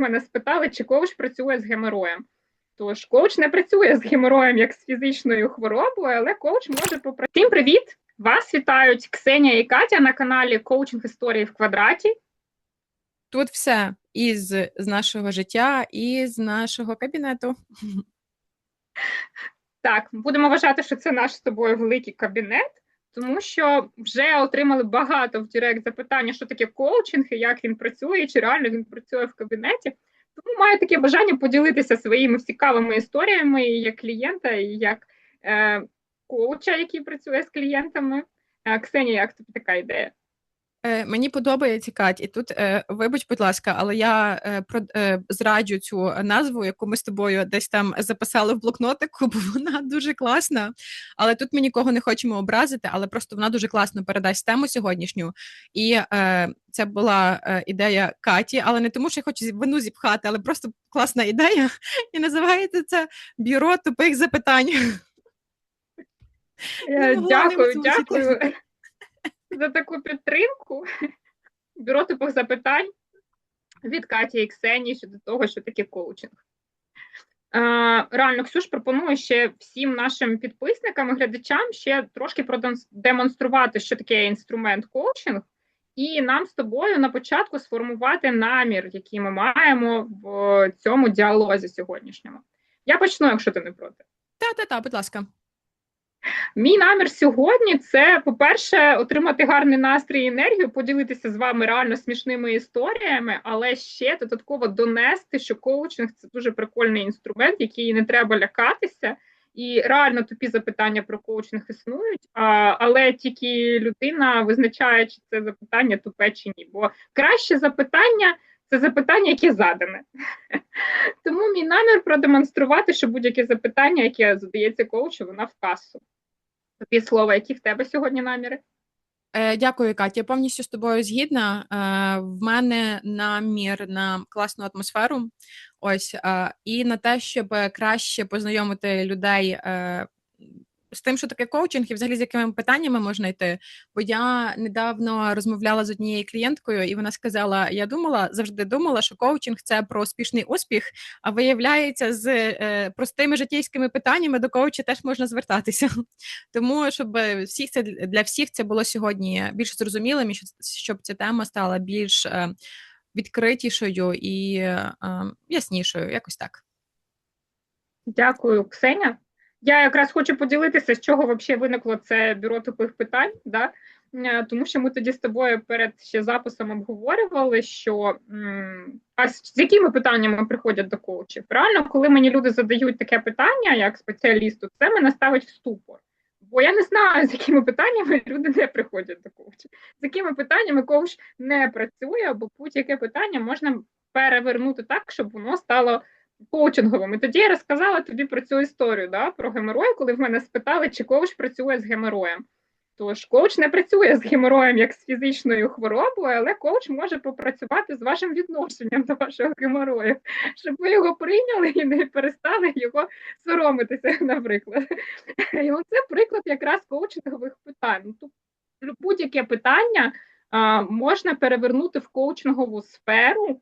в мене спитали, чи коуч працює з геморроєм. Тож коуч не працює з геморроєм як з фізичною хворобою, але коуч може попрацювати. Всім привіт! Вас вітають Ксенія і Катя на каналі Коучинг Історії в квадраті. Тут все із з нашого життя, і з нашого кабінету. Так, будемо вважати, що це наш з тобою великий кабінет, тому що вже отримали багато в Директ запитання, що таке коучинг і як він працює, чи реально він працює в кабінеті. Тому маю таке бажання поділитися своїми цікавими історіями як клієнта, і як е, коуча, який працює з клієнтами. Е, Ксенія, як тобі така ідея? Е, Мені подобається Кать, і тут е, вибач, будь ласка, але я е, про е, зраджу цю назву, яку ми з тобою десь там записали в блокнотику, бо вона дуже класна. Але тут ми нікого не хочемо образити, але просто вона дуже класно передасть тему сьогоднішню. І е, це була е, ідея Каті, але не тому, що я хочу вину зіпхати, але просто класна ідея. І називається це бюро тупих запитань. Е, Дякую, дякую за таку підтримку. Бюро типу запитань від Каті і Ксенії щодо того, що таке коучинг. Реально, Ксюш пропонує ще всім нашим підписникам і глядачам ще трошки продемонструвати, що таке інструмент коучинг, і нам з тобою на початку сформувати намір, який ми маємо в цьому діалозі сьогоднішньому. Я почну, якщо ти не проти. Та-та-та, будь ласка. Мій намір сьогодні це, по-перше, отримати гарний настрій і енергію, поділитися з вами реально смішними історіями, але ще додатково донести, що коучинг це дуже прикольний інструмент, який не треба лякатися. І реально тупі запитання про коучинг існують, а, але тільки людина визначає, чи це запитання тупе чи ні. Бо краще запитання це запитання, яке задане. Мій намір продемонструвати, що будь-яке запитання, яке задається коучу, вона в касу. Тобі слово, які в тебе сьогодні наміри? Е, Дякую, Катя. Я повністю з тобою згідна. Е, В мене намір на класну атмосферу. Ось е, і на те, щоб краще познайомити людей. Е, з тим, що таке коучинг, і взагалі з якими питаннями можна йти. Бо я недавно розмовляла з однією клієнткою, і вона сказала: Я думала, завжди думала, що коучинг це про успішний успіх, а виявляється, з е, простими життєйськими питаннями до коуча теж можна звертатися. Тому щоб всіх це для всіх це було сьогодні більш зрозумілим, і щоб ця тема стала більш е, відкритішою і е, яснішою. Якось так. Дякую, Ксеня. Я якраз хочу поділитися, з чого взагалі виникло це бюро тупих питань, да? Е, тому що ми тоді з тобою перед ще записом обговорювали, що а з якими питаннями приходять до коучів. Реально, коли мені люди задають таке питання, як спеціалісту, це мене ставить в ступор. Бо я не знаю, з якими питаннями люди не приходять до коуча. З якими питаннями коуч не працює, бо будь-яке питання можна перевернути так, щоб воно стало коучинговим. І тоді я розказала тобі про цю історію да, про геморой, коли в мене спитали, чи коуч працює з геморроєм. Тож коуч не працює з геморроєм як з фізичною хворобою, але коуч може попрацювати з вашим відношенням до вашого геморою, щоб ви його прийняли і не перестали його соромитися, наприклад. І оце приклад якраз коучингових питань. Ну, тут будь-яке питання а, можна перевернути в коучингову сферу.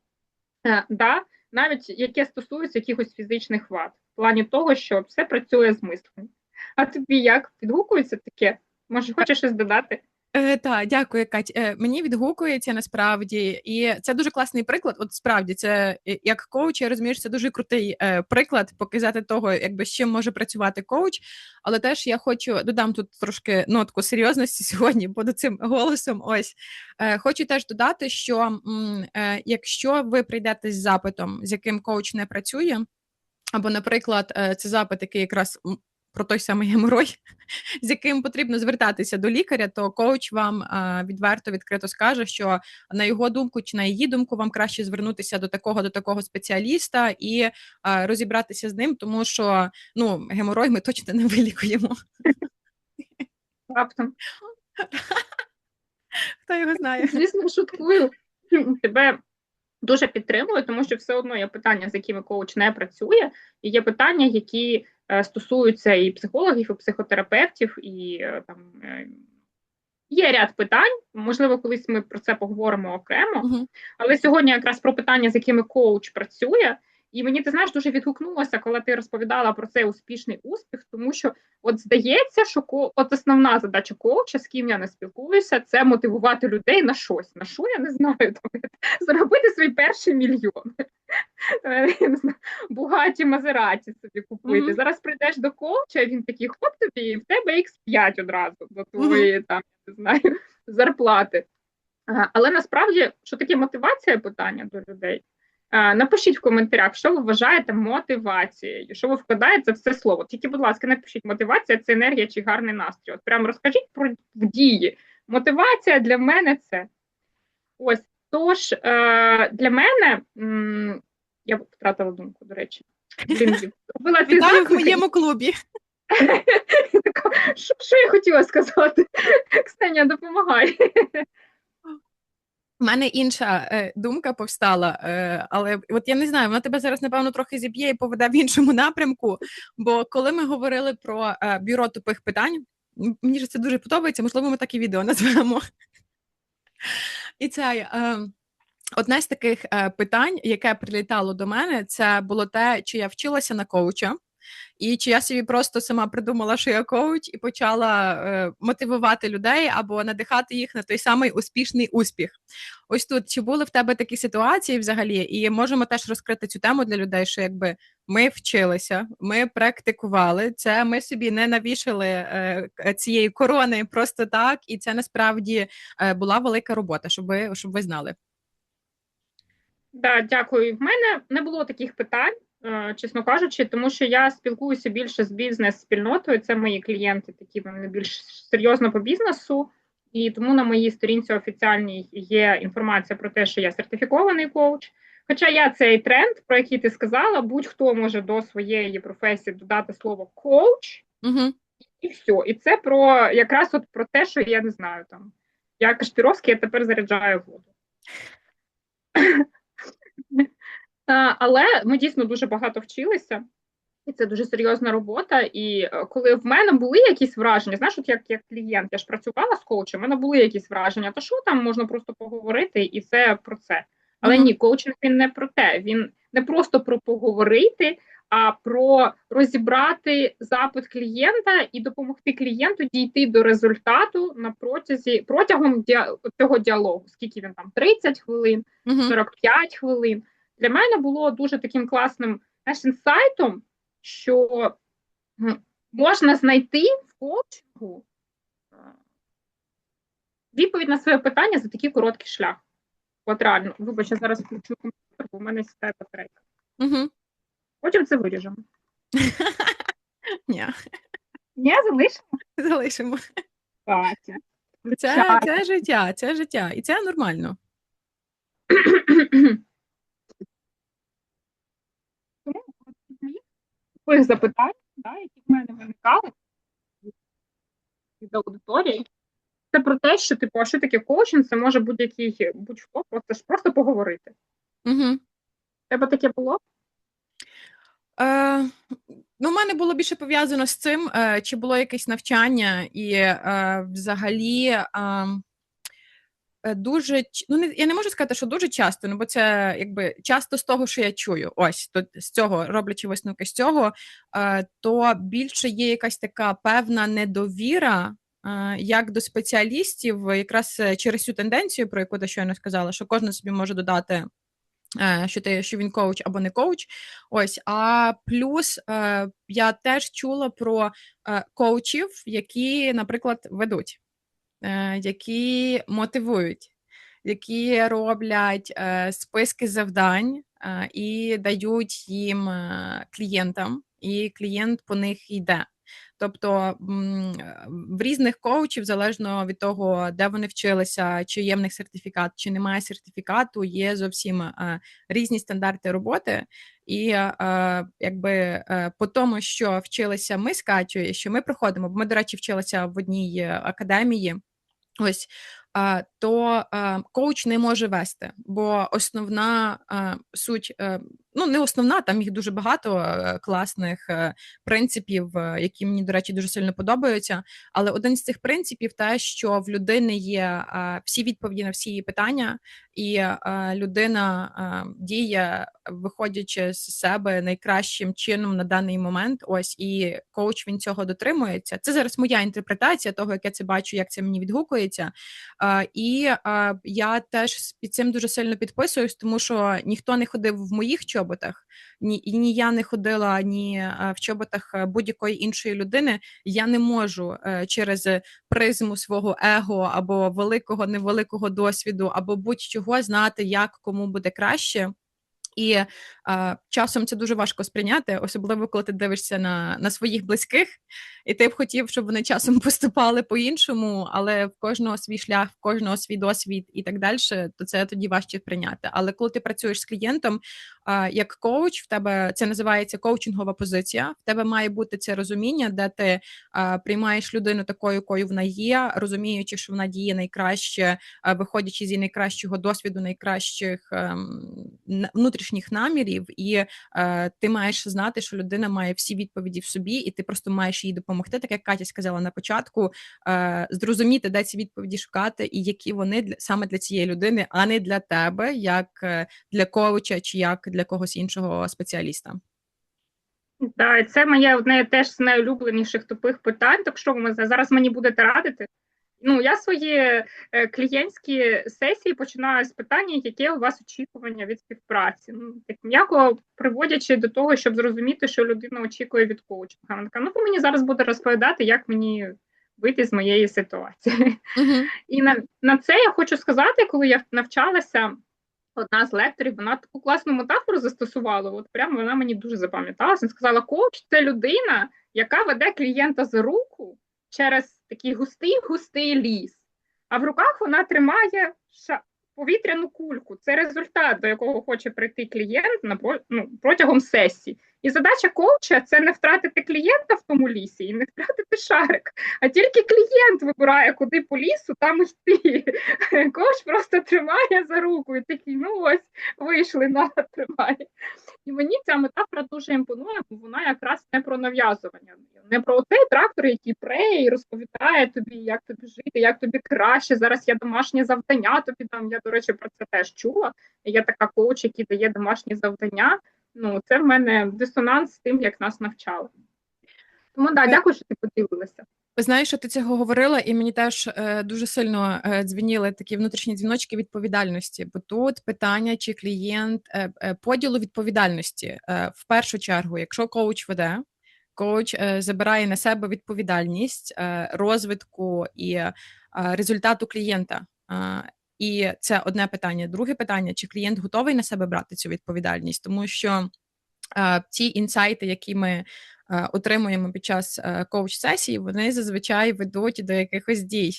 А, е, да, навіть яке стосується якихось фізичних вад, в плані того, що все працює з мислом. А тобі як підгукується таке? Може, хочеш щось додати? Е, Так, дякую, Кать. Е, Мені відгукується насправді, і це дуже класний приклад. От справді, це е, як коуч, я розумію, що це дуже крутий приклад показати того, якби з чим може працювати коуч. Але теж я хочу додам тут трошки нотку серйозності сьогодні, буду цим голосом. Ось хочу теж додати, що якщо ви прийдете з запитом, з яким коуч не працює. Або, наприклад, це запит, який якраз про той самий геморой, з яким потрібно звертатися до лікаря, то коуч вам відверто відкрито скаже, що на його думку чи на її думку вам краще звернутися до такого до такого спеціаліста і розібратися з ним, тому що ну геморой ми точно не вилікуємо. Раптом. Хто його знає? Звісно, шуткую. Тебе дуже підтримую, тому що все одно є питання, з якими коуч не працює, і є питання, які Е, стосуються і психологів, і психотерапевтів, і е, там. Е, Є ряд питань, можливо, колись ми про це поговоримо окремо. Але сьогодні якраз про питання, з якими коуч працює. І мені ти знаєш дуже відгукнулося, коли ти розповідала про цей успішний успіх, тому що от здається, що ко... от основна задача коуча, з ким я не спілкуюся, це мотивувати людей на щось. На що я не знаю, там, зробити свій перший мільйон. Е, я не знаю, Бугаті Мазераті собі купити. Мгм. Зараз прийдеш до коуча, він такий хоп тобі, і в тебе X5 одразу до твоєї там, я не знаю, зарплати. Е, Але насправді, що таке мотивація питання до людей? Напишіть в коментарях, що ви вважаєте мотивацією, що ви вкладаєте в це слово. Тільки, будь ласка, напишіть, мотивація це енергія чи гарний настрій. От прямо розкажіть про дії. Мотивація для мене це. Ось. Тож е, для мене я втратила думку, до речі. Вітаю в моєму клубі. що, що я хотіла сказати? Ксенія, допомагай. У мене інша е, думка повстала, е, але от я не знаю, вона тебе зараз, напевно, трохи зіб'є і поведе в іншому напрямку. Бо коли ми говорили про е, бюро тупих питань, мені ж це дуже подобається, можливо, ми так і відео назвемо. І це е, одне з таких е, питань, яке прилітало до мене, це було те, чи я вчилася на коуча. І чи я собі просто сама придумала, що я коуч, і почала е, мотивувати людей або надихати їх на той самий успішний успіх. Ось тут чи були в тебе такі ситуації взагалі? І можемо теж розкрити цю тему для людей, що якби ми вчилися, ми практикували це. Ми собі не навішали е, цієї корони просто так, і це насправді е, була велика робота, щоб ви щоб ви знали. Да, дякую. В мене не було таких питань, чесно кажучи, тому що я спілкуюся більше з бізнес-спільнотою. Це мої клієнти, такі вони більш серйозно по бізнесу. І тому на моїй сторінці офіціальній є інформація про те, що я сертифікований коуч. Хоча я цей тренд, про який ти сказала, будь-хто може до своєї професії додати слово коуч, Угу. і все. І це про якраз от про те, що я не знаю там. Я Кашпіровський, я тепер заряджаю воду. Е, Але ми дійсно дуже багато вчилися, і це дуже серйозна робота. І е, коли в мене були якісь враження, знаєш, от як, як клієнт, я ж працювала з коучем, в мене були якісь враження, то що там можна просто поговорити, і це про це. Але Мгм. ні, коучинг він не про те. Він не просто про поговорити, а про розібрати запит клієнта і допомогти клієнту дійти до результату на протязі протягом діа- цього діалогу. Скільки він там 30 хвилин, Угу. 45 хвилин. Для мене було дуже таким класним знаєш, інсайтом, що можна знайти в коучингу відповідь на своє питання за такий короткий шлях. От реально, вибач, я зараз включу комп'ютер, бо в мене сідає батарейка. Угу. Потім це виріжемо. Ні, Ні, залишимо. залишимо. Це, це життя, це життя, і це нормально. Тому от моїх тих запитань, да, які в мене виникали від аудиторії, це про те, що типу, а що таке коучинг, це може будь-який будь-хто, просто ж просто поговорити. Угу. Тебе таке було? Е, ну, у мене було більше пов'язано з цим, е, чи було якесь навчання, і е, взагалі е, е, дуже ч- ну, не, я не можу сказати, що дуже часто, ну бо це якби часто з того, що я чую, ось то з цього, роблячи висновки з цього, е, то більше є якась така певна недовіра. е, Як до спеціалістів, якраз е, через цю тенденцію, про яку ти щойно сказала, що кожен собі може додати, е, що ти що він коуч або не коуч. Ось, а плюс е, я теж чула про е, коучів, які, наприклад, ведуть, е, які мотивують, які роблять е, списки завдань е, і дають їм е, клієнтам, і клієнт по них йде. Тобто е, в різних коучів, залежно від того, де вони вчилися, чи є в них сертифікат, чи немає сертифікату, є зовсім е, різні стандарти роботи. І е, якби е, по тому, що вчилися ми з Катю, що ми проходимо, бо ми, до речі, вчилися в одній е, академії. Ось то коуч не може вести, бо основна суть, е, ну не основна, там їх дуже багато е, класних е, принципів, які мені, до речі, дуже сильно подобаються. Але один з цих принципів те, що в людини є всі відповіді на всі її питання, і людина діє, виходячи з себе найкращим чином на даний момент. Ось і коуч він цього дотримується. Це зараз моя інтерпретація того, як я це бачу, як це мені відгукується. І я теж під цим дуже сильно підписуюсь, тому що ніхто не ходив в моїх чоботах, ні ні я не ходила ні в чоботах будь-якої іншої людини. Я не можу е, через призму свого его або великого невеликого досвіду, або будь-чого знати, як кому буде краще. І е, часом це дуже важко сприйняти, особливо коли ти дивишся на на своїх близьких, і ти б хотів, щоб вони часом поступали по-іншому, але в кожного свій шлях, в кожного свій досвід і так далі, то це тоді важче прийняти. Але коли ти працюєш з клієнтом е, як коуч, в тебе це називається коучингова позиція. В тебе має бути це розуміння, де ти приймаєш людину такою, якою вона є, розуміючи, що вона діє найкраще, виходячи зі найкращого досвіду, найкращих ем, внутрішніх внутрішніх намірів, і е, ти маєш знати, що людина має всі відповіді в собі, і ти просто маєш їй допомогти, так як Катя сказала на початку, е, зрозуміти, де ці відповіді шукати, і які вони для саме для цієї людини, а не для тебе, як е, для коуча чи як для когось іншого спеціаліста. Так, це моє одне теж з найулюбленіших тупих питань. Так що ви зараз мені будете радити? Ну, я свої е, клієнтські сесії починаю з питання, яке у вас очікування від співпраці. Ну, так м'яко приводячи до того, щоб зрозуміти, що людина очікує від коучинга. Вона така, ну ви мені зараз буде розповідати, як мені вийти з моєї ситуації. Uh-huh. І на, на це я хочу сказати, коли я навчалася. Одна з лекторів, вона таку класну метафору застосувала. От прямо вона мені дуже запам'яталася. Сказала: коуч це людина, яка веде клієнта за руку через такий густий густий ліс, а в руках вона тримає ша повітряну кульку. Це результат, до якого хоче прийти клієнт на ну, протягом сесії. І задача коуча це не втратити клієнта в тому лісі і не втратити шарик, а тільки клієнт вибирає, куди по лісу там йти. Коуч просто тримає за руку і такий, ну ось вийшли, на тримає. І мені ця метафора дуже імпонує, бо вона якраз не про нав'язування, не про цей трактор, який преє і розповідає тобі, як тобі жити, як тобі краще. Зараз я домашнє завдання тобі дам. Я, до речі, про це теж чула. Є така коуч, який дає домашні завдання. Ну, це в мене дисонанс з тим, як нас навчали. Тому да, дякую, що ти поділилася. Знаєш, що ти цього говорила, і мені теж е, дуже сильно е, дзвеніли такі внутрішні дзвіночки відповідальності. Бо тут питання, чи клієнт е, е, поділу відповідальності е, в першу чергу, якщо коуч веде, коуч е, забирає на себе відповідальність розвитку і результату клієнта. І це одне питання. Друге питання: чи клієнт готовий на себе брати цю відповідальність, тому що ці інсайти, які ми отримуємо під час коуч-сесії, вони зазвичай ведуть до якихось дій.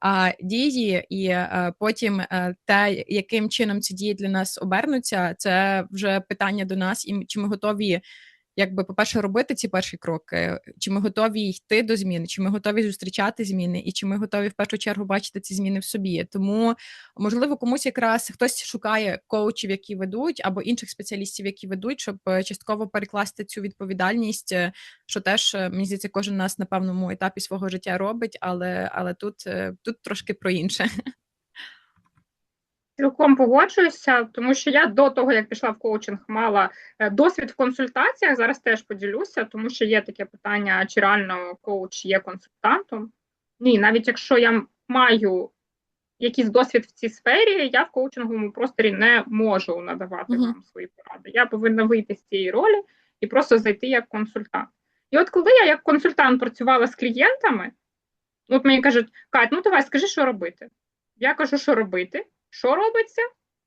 А дії, і потім те, яким чином ці дії для нас обернуться, це вже питання до нас, і чи ми готові якби, по-перше, робити ці перші кроки, чи ми готові йти до зміни, чи ми готові зустрічати зміни, і чи ми готові в першу чергу бачити ці зміни в собі. Тому можливо комусь якраз хтось шукає коучів, які ведуть, або інших спеціалістів, які ведуть, щоб е, частково перекласти цю відповідальність, е, що теж е, мені здається, кожен нас на певному етапі свого життя робить, але але тут, тут трошки про інше. Цілком погоджуюся, тому що я до того, як пішла в коучинг, мала е, досвід в консультаціях. Зараз теж поділюся, тому що є таке питання, чи реально коуч є консультантом. Ні, навіть якщо я маю якийсь досвід в цій сфері, я в коучинговому просторі не можу надавати uh-huh. вам свої поради. Я повинна вийти з цієї ролі і просто зайти як консультант. І от коли я як консультант працювала з клієнтами, от мені кажуть, Кать, ну давай скажи, що робити. Я кажу, що робити. Що робиться?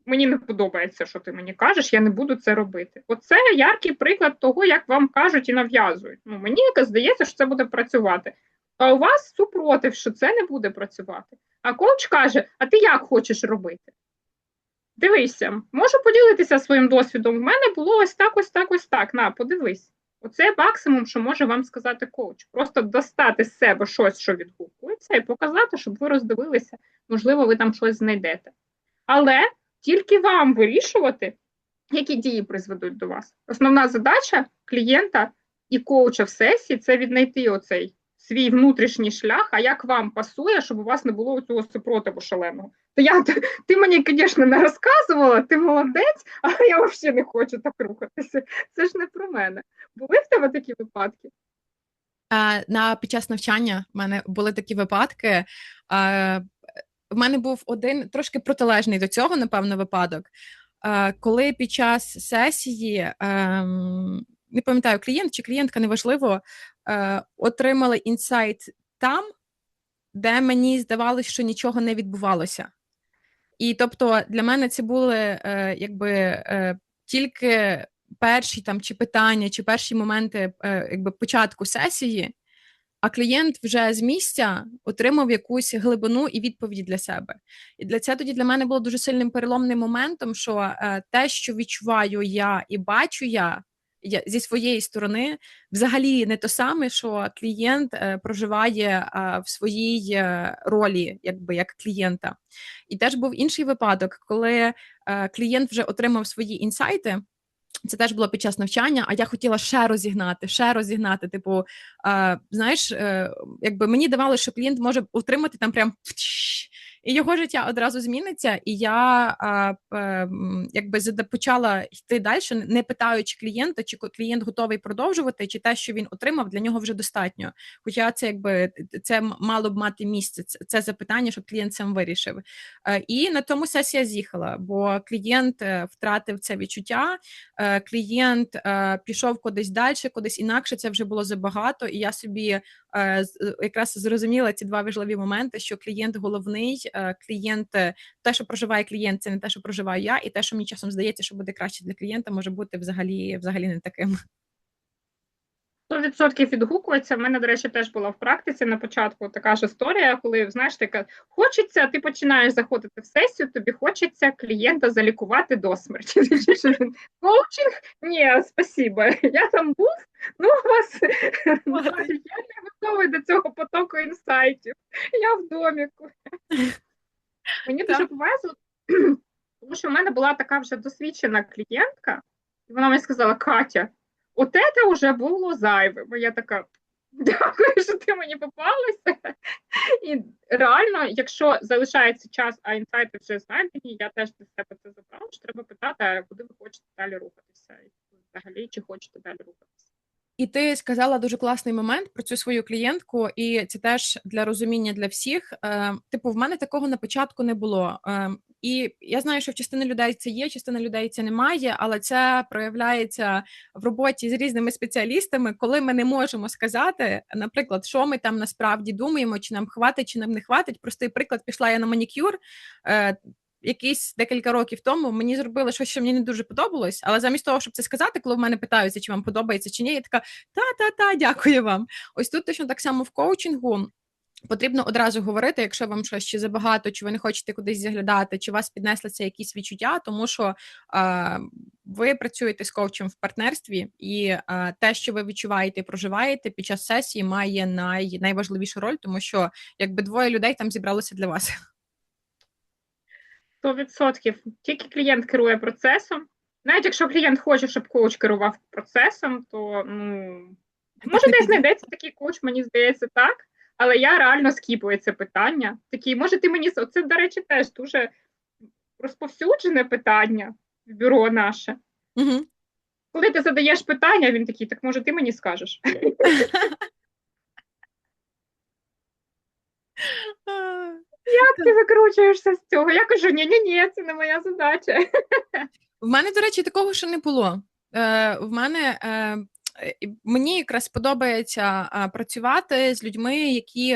Мені не подобається, що ти мені кажеш, я не буду це робити. Оце яркий приклад того, як вам кажуть і нав'язують. Ну, Мені здається, що це буде працювати. А у вас супротив, що це не буде працювати. А коуч каже: А ти як хочеш робити? Дивися, можу поділитися своїм досвідом. У мене було ось так, ось так, ось так. На, подивись. Оце максимум, що може вам сказати коуч. Просто достати з себе щось, що відгукується, і показати, щоб ви роздивилися можливо, ви там щось знайдете. Але тільки вам вирішувати, які дії призведуть до вас. Основна задача клієнта і коуча в сесії це віднайти оцей свій внутрішній шлях, а як вам пасує, щоб у вас не було цього супротиву шаленого. То я ти мені, звісно, не розказувала, ти молодець, але я взагалі не хочу так рухатися. Це ж не про мене. Були в тебе такі випадки? На під час навчання в мене були такі випадки. В мене був один трошки протилежний до цього, напевно, випадок. Коли під час сесії ем, не пам'ятаю, клієнт чи клієнтка неважливо, е, отримали інсайт там, де мені здавалося, що нічого не відбувалося. І тобто для мене це були е, якби е, тільки перші там чи питання, чи перші моменти якби початку сесії, а клієнт вже з місця отримав якусь глибину і відповіді для себе. І для це тоді для мене було дуже сильним переломним моментом, що е, те, що відчуваю я і бачу я. Я зі своєї сторони взагалі не то саме, що клієнт е, проживає е, в своїй е, ролі, якби як клієнта. І теж був інший випадок, коли е, клієнт вже отримав свої інсайти. Це теж було під час навчання, а я хотіла ще розігнати, ще розігнати. Типу, е, знаєш, е, якби мені давали, що клієнт може отримати там прям і його життя одразу зміниться. І я якби почала йти далі, не питаючи клієнта, чи клієнт готовий продовжувати, чи те, що він отримав, для нього вже достатньо. Хоча це якби це мало б мати місце. Це запитання, щоб клієнт сам вирішив. Е, і на тому сесія з'їхала, бо клієнт е, втратив це відчуття. Е, клієнт пішов кудись далі, кудись інакше. Це вже було забагато, і я собі якраз зрозуміла ці два важливі моменти: що клієнт головний, клієнт, те, що проживає клієнт, це не те, що проживаю я, і те, що мені часом здається, що буде краще для клієнта, може бути взагалі, взагалі не таким. 100% відгукується. В мене, до речі, теж була в практиці на початку така ж історія, коли знаєш, така хочеться, ти починаєш заходити в сесію, тобі хочеться клієнта залікувати до смерті. Коучинг? Ні, спасибо. Я там був, ну у вас я не готовий до цього потоку інсайтів. Я в доміку. Мені дуже повезло, тому що в мене була така вже досвідчена клієнтка, і вона мені сказала: Катя. От це вже було зайве, бо я така. Дякую, що ти мені попалася. І реально, якщо залишається час, а інсайти вже знайдені, я теж для себе це забрала, що треба питати, куди ви хочете далі рухатися, і взагалі чи хочете далі рухатися. І ти сказала дуже класний момент про цю свою клієнтку, і це теж для розуміння для всіх. Е, Типу, в мене такого на початку не було. Е, І я знаю, що в частини людей це є, частина людей це немає, але це проявляється в роботі з різними спеціалістами, коли ми не можемо сказати, наприклад, що ми там насправді думаємо, чи нам хватить, чи нам не хватить. Простий приклад пішла я на манікюр. Якісь декілька років тому мені зробили щось, що мені не дуже подобалось, але замість того, щоб це сказати, коли в мене питаються, чи вам подобається чи ні, я така та-та-та, дякую вам. Ось тут точно так само в коучингу. Потрібно одразу говорити, якщо вам щось чи забагато, чи ви не хочете кудись заглядати, чи вас піднесли це якісь відчуття, тому що е, ви працюєте з коучем в партнерстві, і е, те, що ви відчуваєте і проживаєте під час сесії, має най, найважливішу роль, тому що якби двоє людей там зібралося для вас. 100%. Тільки клієнт керує процесом. Навіть якщо клієнт хоче, щоб коуч керував процесом, то ну, може десь знайдеться такий коуч, мені здається, так. Але я реально скіпую це питання. Такі, може, ти мені це, до речі, теж дуже розповсюджене питання в бюро наше. Угу. Коли ти задаєш питання, він такий, так може ти мені скажеш? Як ти викручуєшся з цього? Я кажу, ні, ні, ні, це не моя задача. В мене, до речі, такого ще не було. Е, В мене е, мені якраз подобається е, працювати з людьми, які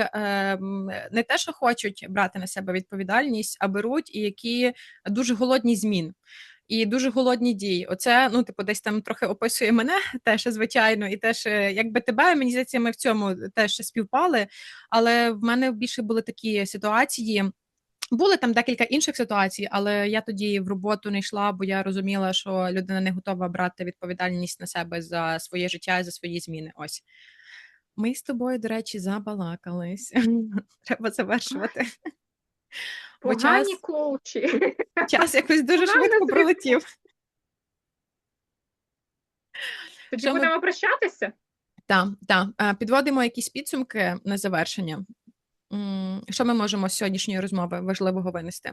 не те, що хочуть брати на себе відповідальність, а беруть і які дуже голодні змін. І дуже голодні дії. Оце, ну, типу, десь там трохи описує мене теж, звичайно, і теж, е, якби тебе, мені здається, ми в цьому теж співпали. Але в мене більше були такі ситуації. Були там декілька інших ситуацій, але я тоді в роботу не йшла, бо я розуміла, що людина не готова брати відповідальність на себе за своє життя і за свої зміни. Ось ми з тобою, до речі, забалакались. Треба завершувати. Бо Погані час- коучі. Час якось дуже Вона швидко пролетів. Тоді Що ми- будемо прощатися. Так, так. Підводимо якісь підсумки на завершення. М, Що ми можемо з сьогоднішньої розмови важливого винести?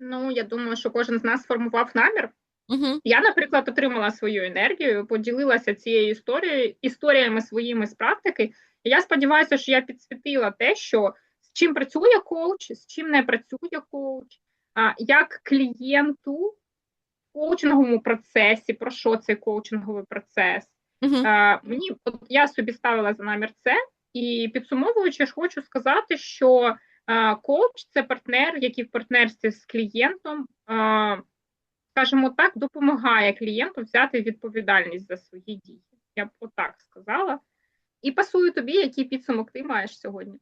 Ну, я думаю, що кожен з нас сформував намір. Угу. Я, наприклад, отримала свою енергію, поділилася цією історією, історіями своїми з практики. І я сподіваюся, що я підсвітила те, що чим працює коуч, з чим не працює коуч, а як клієнту в коучинговому процесі, про що цей коучинговий процес. Е, мені от я собі ставила за намір це, і підсумовуючи, ж хочу сказати, що коуч це партнер, який в партнерстві з клієнтом, скажімо так, допомагає клієнту взяти відповідальність за свої дії. Я б отак сказала. І пасую тобі, який підсумок ти маєш сьогодні.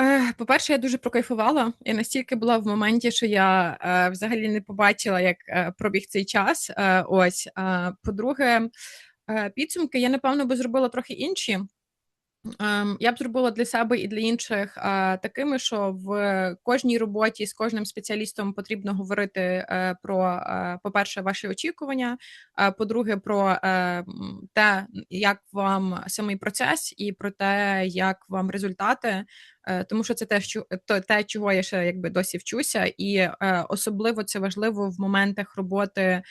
Е, По-перше, я дуже прокайфувала. Я настільки була в моменті, що я е, взагалі не побачила, як е, пробіг цей час. Ось. По-друге, підсумки я, напевно, би зробила трохи інші. Ем, Я б зробила для себе і для інших такими, що в кожній роботі з кожним спеціалістом потрібно говорити про, по-перше, ваші очікування, по-друге, про те, як вам самий процес, і про те, як вам результати. Е, Тому що це те, що те, чого я ще якби досі вчуся, і е, особливо це важливо в моментах роботи е,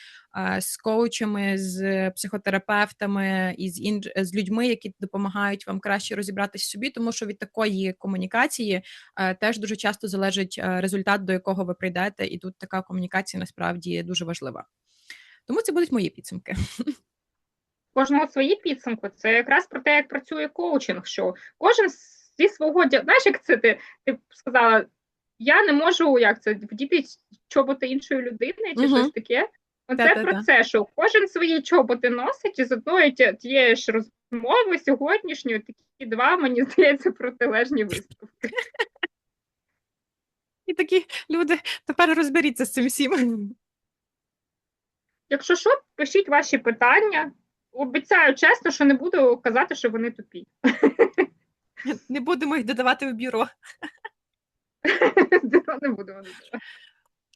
з коучами, з психотерапевтами і з інж... з людьми, які допомагають вам краще розібратись собі, тому що від такої комунікації теж дуже часто залежить результат, до якого ви прийдете, і тут така комунікація насправді дуже важлива. Тому це будуть мої підсумки. Кожного свої підсумки. Це якраз про те, як працює коучинг. Що кожен зі свого знаєш, як це ти, ти сказала, я не можу як це вдіти чоботи іншої людини чи Мгм. щось таке. Оце Та-та-та. про це, що кожен свої чоботи носить, і з одної тієї ж розмови сьогоднішньої такі два, мені здається, протилежні висновки. І такі люди тепер розберіться з цим всім. Якщо що, пишіть ваші питання. Обіцяю чесно, що не буду казати, що вони тупі. Не будемо їх додавати в бюро. Не будемо.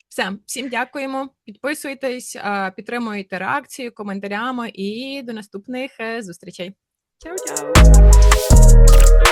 Все, всім дякуємо. Підписуйтесь, підтримуйте реакцію коментарями і до наступних е, зустрічей. Чао-чао!